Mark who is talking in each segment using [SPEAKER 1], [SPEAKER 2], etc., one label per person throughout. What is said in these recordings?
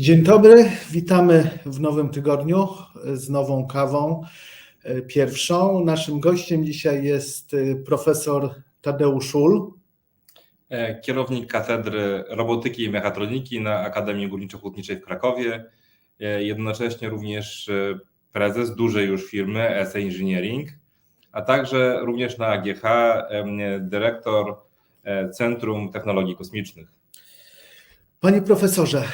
[SPEAKER 1] Dzień dobry, witamy w nowym tygodniu z nową kawą e, pierwszą. Naszym gościem dzisiaj jest e, profesor Tadeusz Szul.
[SPEAKER 2] E, kierownik Katedry Robotyki i Mechatroniki na Akademii Górniczo-Hutniczej w Krakowie, jednocześnie również prezes dużej już firmy ESE Engineering, a także również na AGH dyrektor Centrum Technologii Kosmicznych.
[SPEAKER 1] Panie profesorze,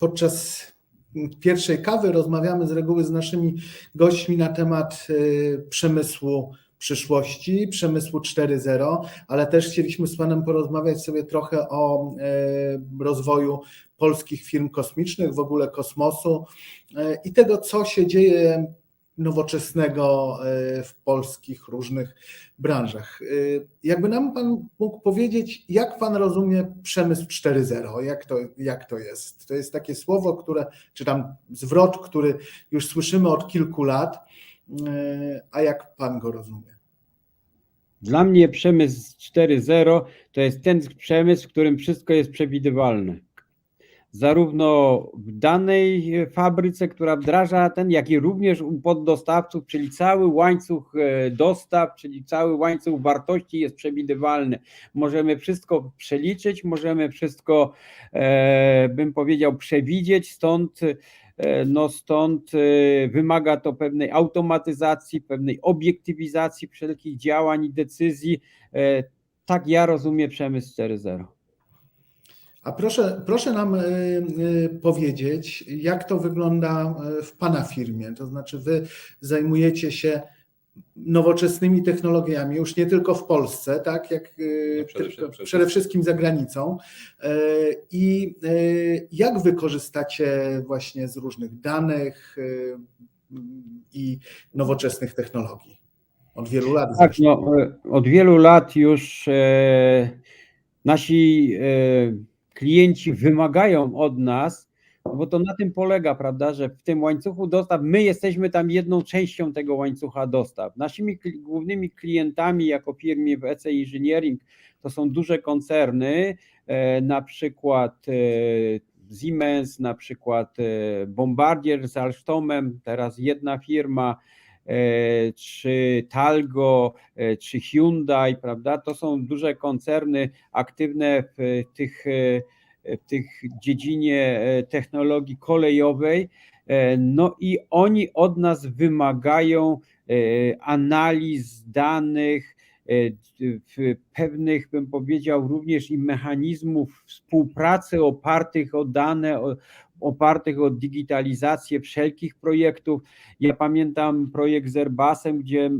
[SPEAKER 1] podczas pierwszej kawy rozmawiamy z reguły z naszymi gośćmi na temat e, przemysłu przyszłości, przemysłu 4.0, ale też chcieliśmy z Panem porozmawiać sobie trochę o e, rozwoju polskich firm kosmicznych, w ogóle kosmosu e, i tego, co się dzieje nowoczesnego e, w polskich różnych branżach. Y, Jakby nam Pan mógł powiedzieć, jak Pan rozumie przemysł 4.0? Jak to, jak to jest? To jest takie słowo, które, czy tam zwrot, który już słyszymy od kilku lat, y, a jak Pan go rozumie?
[SPEAKER 3] Dla mnie przemysł 4.0 to jest ten przemysł, w którym wszystko jest przewidywalne. Zarówno w danej fabryce, która wdraża ten, jak i również u poddostawców, czyli cały łańcuch e, dostaw, czyli cały łańcuch wartości jest przewidywalny. Możemy wszystko przeliczyć, możemy wszystko, e, bym powiedział, przewidzieć, stąd E, No stąd wymaga to pewnej automatyzacji, pewnej obiektywizacji wszelkich działań i decyzji. Tak ja rozumiem przemysł 4.0.
[SPEAKER 1] A proszę, proszę nam y, y, powiedzieć, jak to wygląda y, w Pana firmie? To znaczy, Wy zajmujecie się nowoczesnymi technologiami, już nie tylko w Polsce, tak, jak
[SPEAKER 2] No, przede-
[SPEAKER 1] tylko,
[SPEAKER 2] przede
[SPEAKER 1] przede wszystkim za granicą. I jak wykorzystacie właśnie z różnych danych i nowoczesnych technologii? Od wielu lat.
[SPEAKER 3] Tak,
[SPEAKER 1] zresztą.
[SPEAKER 3] no, od wielu lat już nasi klienci wymagają od nas, no bo to na tym polega, prawda, że w tym łańcuchu dostaw my jesteśmy tam jedną częścią tego łańcucha dostaw. Naszymi głównymi klientami jako firmie w EC Engineering to są duże koncerny, e, na przykład e, Siemens, na przykład e, Bombardier z Alstomem, teraz jedna firma, czy Talgo, e, czy Hyundai, prawda? To są duże koncerny aktywne w tych, e, w tych dziedzinie e, technologii kolejowej. E, No i oni od nas wymagają e, analiz danych, e, pewnych, bym powiedział, również i mechanizmów współpracy opartych o dane, opartych o digitalizację wszelkich projektów. Ja pamiętam projekt z Airbusem, gdzie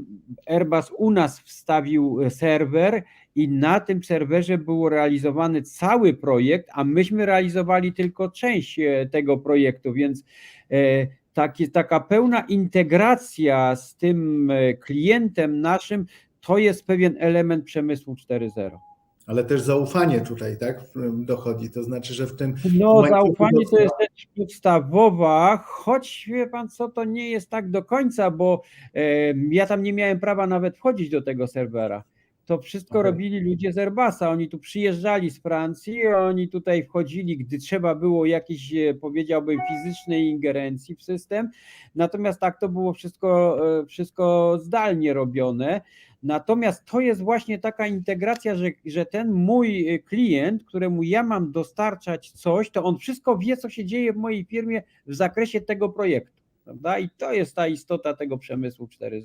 [SPEAKER 3] Airbus u nas wstawił serwer i na tym serwerze był realizowany cały projekt, a myśmy realizowali tylko część e, tego projektu, więc e, taki, taka pełna integracja z tym e, klientem naszym to jest pewien element przemysłu 4.0.
[SPEAKER 1] Ale też zaufanie tutaj, tak, dochodzi. To znaczy, że w tym
[SPEAKER 3] No, zaufanie to jest rzecz podstawowa, choć wie pan co, to nie jest tak do końca, bo e, ja tam nie miałem prawa nawet wchodzić do tego serwera. To wszystko
[SPEAKER 1] Okej.
[SPEAKER 3] robili ludzie z Airbusa. Oni tu przyjeżdżali z Francji, oni tutaj wchodzili, gdy trzeba było jakiejś, e, powiedziałbym, fizycznej ingerencji w system. Natomiast tak to było wszystko, e, wszystko zdalnie robione. Natomiast to jest właśnie taka integracja, że, że ten mój y, klient, któremu ja mam dostarczać coś, to on wszystko wie, co się dzieje w mojej firmie w zakresie tego projektu. Prawda? I to jest ta istota tego przemysłu 4.0.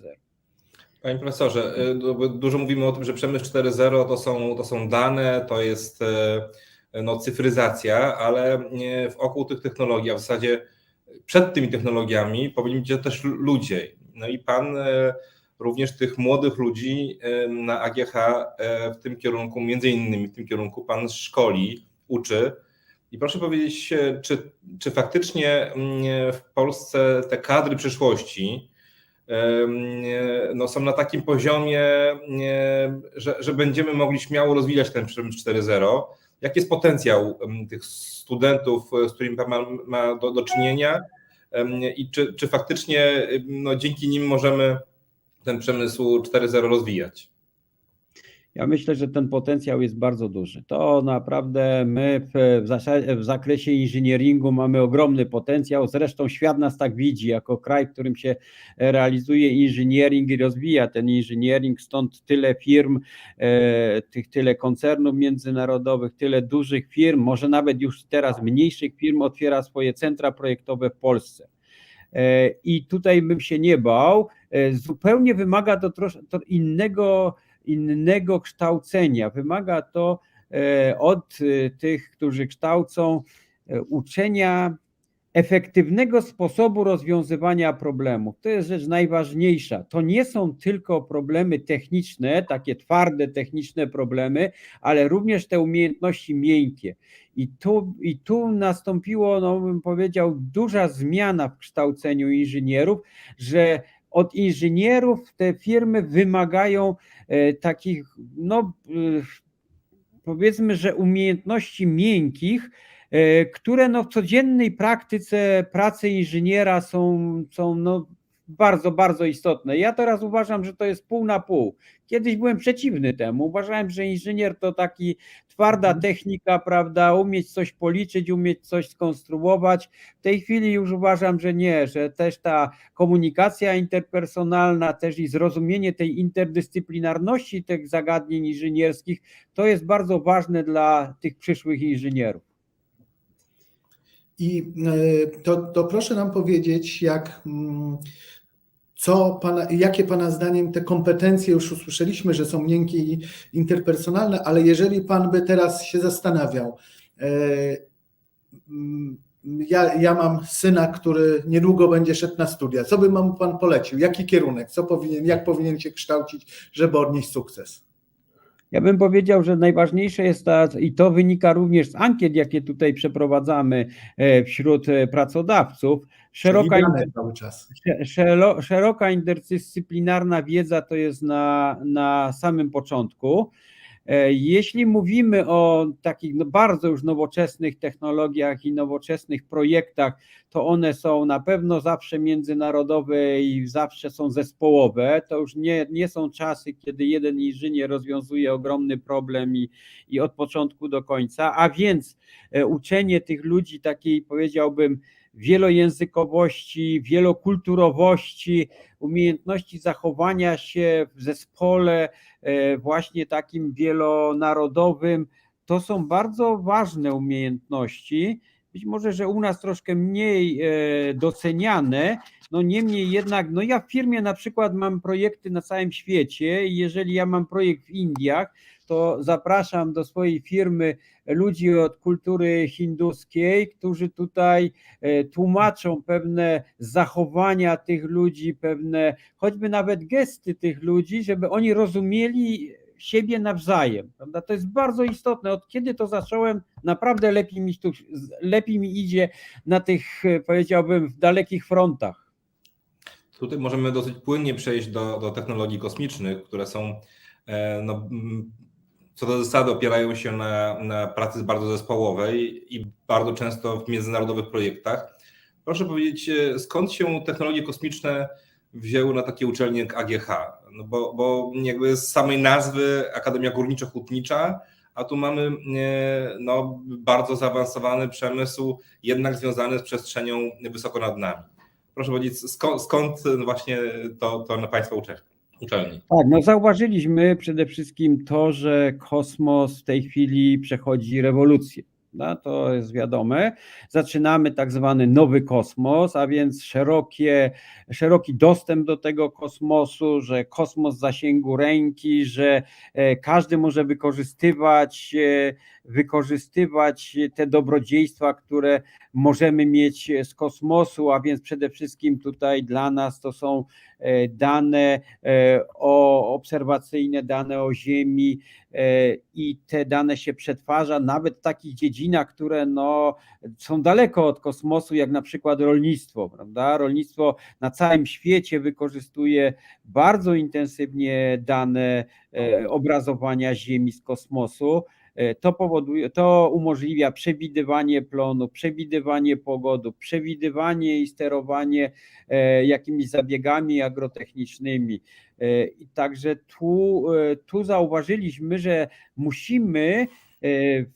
[SPEAKER 2] Panie profesorze, y, du- dużo mówimy o tym, że przemysł 4.0 to są, to są dane, to jest e, no, cyfryzacja, ale wokół tych technologii, a w zasadzie przed tymi technologiami powinni być też ludzie. No i pan również tych młodych ludzi e, na AGH e, w tym kierunku, między innymi w tym kierunku pan szkoli, uczy. I proszę powiedzieć, e, czy, czy faktycznie mm, w Polsce te kadry przyszłości, no, są na takim poziomie, że, że będziemy mogli śmiało rozwijać ten przemysł 4.0. Jaki jest potencjał em, tych studentów, z którymi Pan ma, ma do, do czynienia i czy, czy faktycznie no, dzięki nim możemy ten przemysł 4.0 rozwijać?
[SPEAKER 3] Ja myślę, że ten potencjał jest bardzo duży. To naprawdę my w, w, zakresie inżynieringu mamy ogromny potencjał. Zresztą świat nas tak widzi, jako kraj, w którym się realizuje inżyniering i rozwija ten inżyniering, stąd tyle firm, e, tych tyle koncernów międzynarodowych, tyle dużych firm, może nawet już teraz mniejszych firm otwiera swoje centra projektowe w Polsce. E, I tutaj bym się nie bał. E, Zupełnie wymaga to troszkę innego, innego kształcenia. Wymaga to e, od e, tych, którzy kształcą, uczenia efektywnego sposobu rozwiązywania problemów. To jest rzecz najważniejsza. To nie są tylko problemy techniczne, takie twarde techniczne problemy, ale również te umiejętności miękkie. I tu, i tu nastąpiło, no bym powiedział, duża zmiana w kształceniu inżynierów, że od inżynierów te firmy wymagają e, takich, no e, powiedzmy, że umiejętności miękkich, e, które no w codziennej praktyce pracy inżyniera są, są no bardzo, bardzo istotne. Ja teraz uważam, że to jest pół na pół. Kiedyś byłem przeciwny temu. Uważałem, że inżynier to taki twarda technika, prawda, umieć coś policzyć, umieć coś skonstruować. W tej chwili już uważam, że nie, że też ta komunikacja interpersonalna, też i zrozumienie tej interdyscyplinarności tych zagadnień inżynierskich, to jest bardzo ważne dla tych przyszłych inżynierów.
[SPEAKER 1] I e, to, to proszę nam powiedzieć, jak, mm, co pana, jakie Pana zdaniem te kompetencje, już usłyszeliśmy, że są miękkie i interpersonalne, ale jeżeli Pan by teraz się zastanawiał, e, ja, ja mam syna, który niedługo będzie szedł na studia, co by mu Pan polecił, jaki kierunek, co powinien, jak powinien się kształcić, żeby odnieść sukces?
[SPEAKER 3] Ja bym powiedział, że najważniejsze jest ta, i to wynika również z ankiet, jakie tutaj przeprowadzamy e, wśród e, pracodawców, szeroka,
[SPEAKER 1] Czyli dane cały czas.
[SPEAKER 3] sze- szelo- szeroka interdyscyplinarna wiedza to jest na, na samym początku. E, Jeśli mówimy o takich no bardzo już nowoczesnych technologiach i nowoczesnych projektach, to one są na pewno zawsze międzynarodowe i zawsze są zespołowe. To już nie, nie są czasy, kiedy jeden inżynier rozwiązuje ogromny problem i, i od początku do końca, a więc e, uczenie tych ludzi takiej, powiedziałbym, wielojęzykowości, wielokulturowości, umiejętności zachowania się w zespole, e, właśnie takim wielonarodowym. To są bardzo ważne umiejętności. Być może, że u nas troszkę mniej e, doceniane, no niemniej jednak, no ja w firmie na przykład mam projekty na całym świecie i jeżeli ja mam projekt w Indiach, to zapraszam do swojej firmy ludzi od kultury hinduskiej, którzy tutaj e, tłumaczą pewne zachowania tych ludzi, pewne choćby nawet gesty tych ludzi, żeby oni rozumieli siebie nawzajem. Prawda? To jest bardzo istotne. Od kiedy to zacząłem, naprawdę lepiej mi, tu, lepiej mi idzie na tych, e, powiedziałbym, w dalekich frontach.
[SPEAKER 2] Tutaj możemy dosyć płynnie przejść do, do technologii kosmicznych, które są e, no, co do zasady opierają się na, na pracy bardzo zespołowej i bardzo często w międzynarodowych projektach. Proszę powiedzieć, e, skąd się technologie kosmiczne wzięły na takie uczelnie jak AGH? No bo, bo jakby z samej nazwy Akademia Górniczo-Hutnicza, a tu mamy e, no, bardzo zaawansowany przemysł, jednak związany z przestrzenią wysoko nad nami. Proszę powiedzieć, skąd, skąd właśnie to, to na Państwa uczelni? Uczelni?
[SPEAKER 3] Tak, no zauważyliśmy przede wszystkim to, że kosmos w tej chwili przechodzi rewolucję. No, to jest wiadome. Zaczynamy tak zwany nowy kosmos, a więc szerokie, szeroki dostęp do tego kosmosu, że kosmos zasięgu ręki, że e, każdy może wykorzystywać, e, wykorzystywać te dobrodziejstwa, które możemy mieć z kosmosu, a więc przede wszystkim tutaj dla nas to są dane o obserwacyjne, dane o Ziemi i te dane się przetwarza nawet w takich dziedzinach, które no, są daleko od kosmosu, jak na przykład rolnictwo, prawda? Rolnictwo na całym świecie wykorzystuje bardzo intensywnie dane obrazowania Ziemi z kosmosu. E, To powoduje, to umożliwia przewidywanie plonu, przewidywanie pogody, przewidywanie i sterowanie e, jakimiś zabiegami agrotechnicznymi. E, I także tu, tu zauważyliśmy, że musimy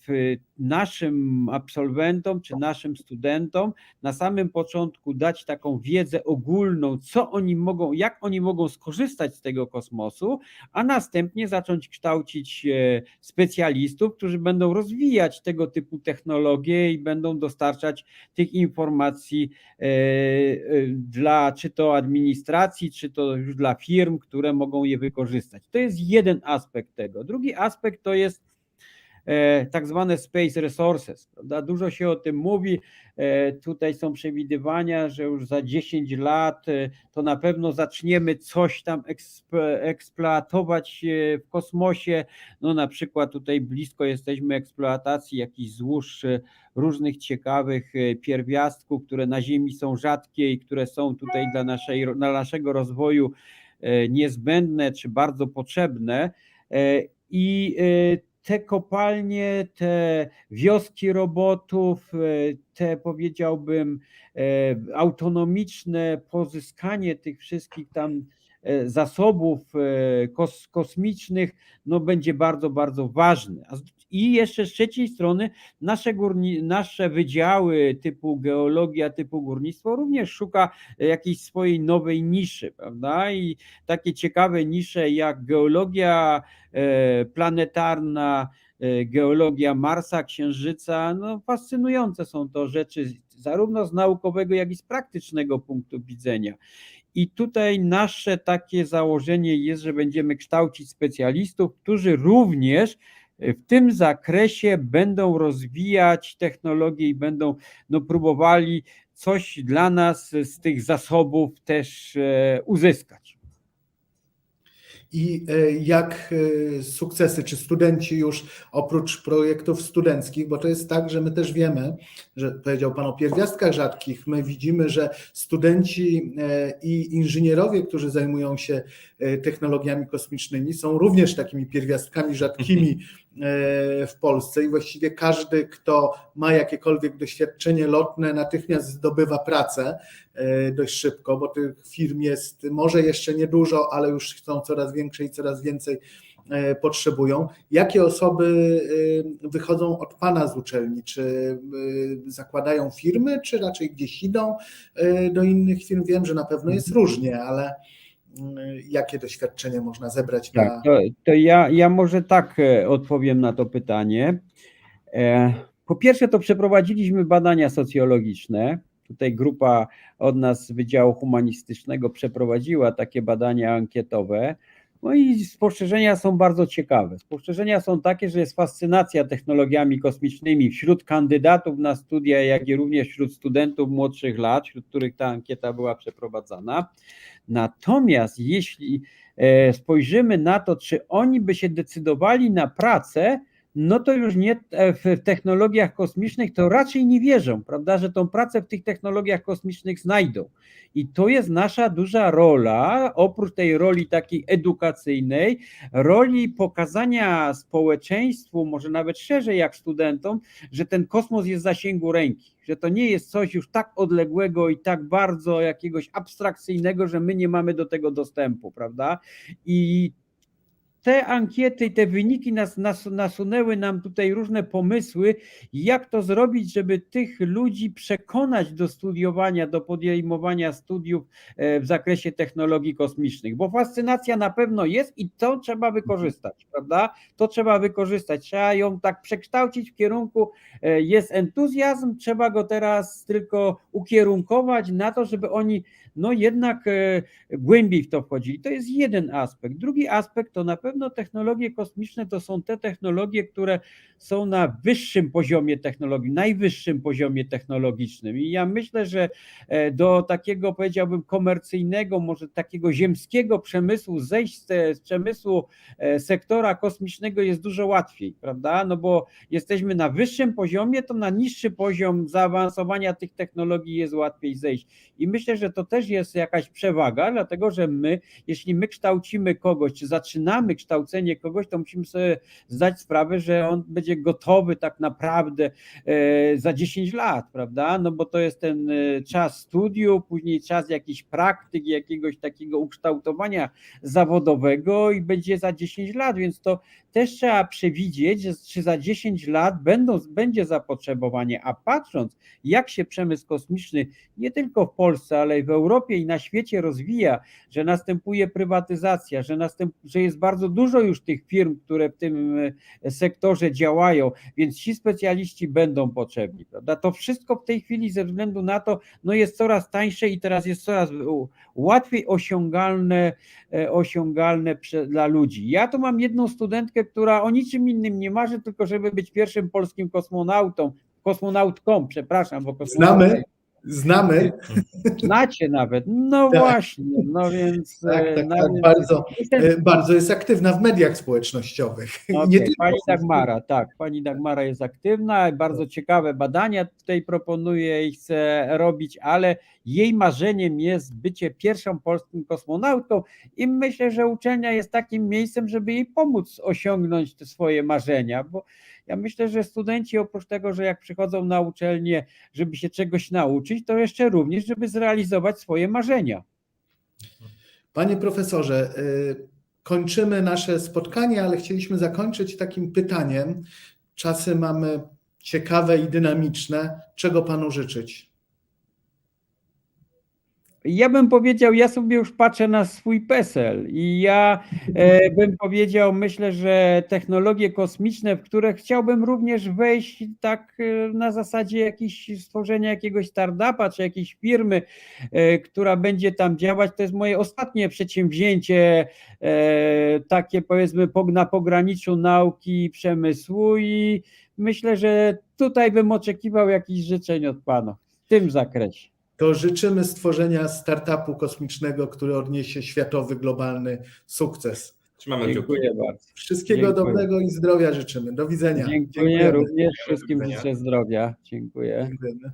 [SPEAKER 3] w naszym absolwentom czy naszym studentom na samym początku dać taką wiedzę ogólną, co oni mogą, jak oni mogą skorzystać z tego kosmosu, a następnie zacząć kształcić e, specjalistów, którzy będą rozwijać tego typu technologie i będą dostarczać tych informacji e, dla czy to administracji, czy to już dla firm, które mogą je wykorzystać. To jest jeden aspekt tego. Drugi aspekt to jest tak zwane space resources. Prawda? Dużo się o tym mówi. E, Tutaj są przewidywania, że już za 10 lat e, to na pewno zaczniemy coś tam eksp- eksploatować e, w kosmosie. No na przykład tutaj blisko jesteśmy eksploatacji jakichś złóż e, różnych ciekawych e, pierwiastków, które na Ziemi są rzadkie i które są tutaj dla, naszej, dla naszego rozwoju e, niezbędne czy bardzo potrzebne. E, I e, te kopalnie, te wioski robotów, e, te powiedziałbym e, autonomiczne pozyskanie tych wszystkich tam e, zasobów kos, kosmicznych, no będzie bardzo, bardzo ważne. A z- I jeszcze z trzeciej strony nasze, górni, nasze wydziały typu geologia, typu górnictwo również szuka jakiejś swojej nowej niszy, prawda? I takie ciekawe nisze jak geologia e, planetarna, e, geologia Marsa, Księżyca, no fascynujące są to rzeczy zarówno z naukowego, jak i z praktycznego punktu widzenia. I tutaj nasze takie założenie jest, że będziemy kształcić specjalistów, którzy również w tym zakresie będą rozwijać technologie i będą no, próbowali coś dla nas z tych zasobów też e, uzyskać.
[SPEAKER 1] I e, jak e, sukcesy, czy studenci już oprócz projektów studenckich, bo to jest tak, że my też wiemy, że powiedział Pan o pierwiastkach rzadkich, my widzimy, że studenci i inżynierowie, którzy zajmują się technologiami kosmicznymi, są również takimi pierwiastkami rzadkimi w Polsce i właściwie każdy, kto ma jakiekolwiek doświadczenie lotne, natychmiast zdobywa pracę e, dość szybko, bo tych firm jest może jeszcze niedużo, ale już są coraz większe i coraz więcej e, potrzebują. Jakie osoby e, wychodzą od Pana z uczelni? Czy e, zakładają firmy, czy raczej gdzieś idą e, do innych firm? Wiem, że na pewno jest różnie, ale jakie doświadczenie można zebrać na...
[SPEAKER 3] Tak, to, to ja, ja może tak e, odpowiem na to pytanie. E, Po pierwsze, to przeprowadziliśmy badania socjologiczne. Tutaj grupa od nas z Wydziału Humanistycznego przeprowadziła takie badania ankietowe. No i spostrzeżenia są bardzo ciekawe. Spostrzeżenia są takie, że jest fascynacja technologiami kosmicznymi wśród kandydatów na studia, jak i również wśród studentów młodszych lat, wśród których ta ankieta była przeprowadzana. Natomiast jeśli e, spojrzymy na to, czy oni by się decydowali na pracę, no to już nie e, w technologiach kosmicznych, to raczej nie wierzą, prawda, że tą pracę w tych technologiach kosmicznych znajdą. I to jest nasza duża rola, oprócz tej roli takiej edukacyjnej, roli pokazania społeczeństwu, może nawet szerzej jak studentom, że ten kosmos jest w zasięgu ręki, że to nie jest coś już tak odległego i tak bardzo jakiegoś abstrakcyjnego, że my nie mamy do tego dostępu, prawda? I te ankiety i te wyniki nas, nas, nasunęły nam tutaj różne pomysły, jak to zrobić, żeby tych ludzi przekonać do studiowania, do podejmowania studiów e, w zakresie technologii kosmicznych, bo fascynacja na pewno jest i to trzeba wykorzystać, prawda? To trzeba wykorzystać, trzeba ją tak przekształcić w kierunku, e, jest entuzjazm, trzeba go teraz tylko ukierunkować na to, żeby oni no jednak e, głębiej w to wchodzili. To jest jeden aspekt. Drugi aspekt to na pewno technologie kosmiczne to są te technologie, które są na wyższym poziomie technologii, najwyższym poziomie technologicznym. I ja myślę, że e, do takiego powiedziałbym komercyjnego, może takiego ziemskiego przemysłu, zejść z, z przemysłu e, sektora kosmicznego jest dużo łatwiej, prawda? No bo jesteśmy na wyższym poziomie, to na niższy poziom zaawansowania tych technologii jest łatwiej zejść. I myślę, że to też też jest jakaś przewaga, dlatego że my, jeśli my kształcimy kogoś, czy zaczynamy kształcenie kogoś, to musimy sobie zdać sprawę, że on będzie gotowy tak naprawdę e, za 10 lat, prawda? No bo to jest ten e, czas studiów, później czas jakiejś praktyki, jakiegoś takiego ukształtowania zawodowego i będzie za 10 lat, więc to też trzeba przewidzieć, czy za 10 lat będą, będzie zapotrzebowanie, a patrząc jak się przemysł kosmiczny nie tylko w Polsce, ale i w Europie i na świecie rozwija, że następuje prywatyzacja, że, następ, że jest bardzo dużo już tych firm, które w tym e, sektorze działają, więc ci specjaliści będą potrzebni, prawda? To wszystko w tej chwili ze względu na to, no jest coraz tańsze i teraz jest coraz łatwiej osiągalne, e, osiągalne dla ludzi. Ja tu mam jedną studentkę, która o niczym innym nie marzy, tylko żeby być pierwszym polskim kosmonautą, kosmonautką, przepraszam, bo kosmonauta
[SPEAKER 1] Znamy, znamy.
[SPEAKER 3] Znacie nawet, no
[SPEAKER 1] Tak.
[SPEAKER 3] właśnie, no więc...
[SPEAKER 1] Tak,
[SPEAKER 3] e,
[SPEAKER 1] tak,
[SPEAKER 3] no
[SPEAKER 1] tak,
[SPEAKER 3] więc-
[SPEAKER 1] bardzo, e, bardzo jest aktywna w mediach społecznościowych. Tylko.
[SPEAKER 3] Pani Dagmara, tak, pani Dagmara jest aktywna, bardzo ciekawe badania tutaj proponuje i chce robić, ale jej marzeniem jest bycie pierwszą polską kosmonautką i myślę, że uczelnia jest takim miejscem, żeby jej pomóc osiągnąć te swoje marzenia, bo ja myślę, że studenci oprócz tego, że jak przychodzą na uczelnię, żeby się czegoś nauczyć, to jeszcze również, żeby zrealizować swoje marzenia.
[SPEAKER 1] Panie profesorze, y, kończymy nasze spotkanie, ale chcieliśmy zakończyć takim pytaniem. Czasy mamy ciekawe i dynamiczne. Czego panu życzyć?
[SPEAKER 3] Ja bym powiedział, ja sobie już patrzę na swój PESEL i ja e, bym powiedział, myślę, że technologie kosmiczne, w które chciałbym również wejść tak e, na zasadzie jakiejś stworzenia jakiegoś startupa czy jakiejś firmy, e, która będzie tam działać, to jest moje ostatnie przedsięwzięcie, e, takie powiedzmy po- na pograniczu nauki i przemysłu i myślę, że tutaj bym oczekiwał jakichś życzeń od Pana w tym zakresie.
[SPEAKER 1] To życzymy stworzenia startupu kosmicznego, który odniesie światowy, globalny sukces.
[SPEAKER 2] Trzymamy kciuki.
[SPEAKER 3] Dziękuję bardzo.
[SPEAKER 1] Wszystkiego
[SPEAKER 3] Dziękuję.
[SPEAKER 1] dobrego i zdrowia życzymy. Do widzenia.
[SPEAKER 3] Dziękuję
[SPEAKER 1] Dziękujemy.
[SPEAKER 3] również. Wszystkim życzę zdrowia. Dziękuję.
[SPEAKER 1] Dziękujemy.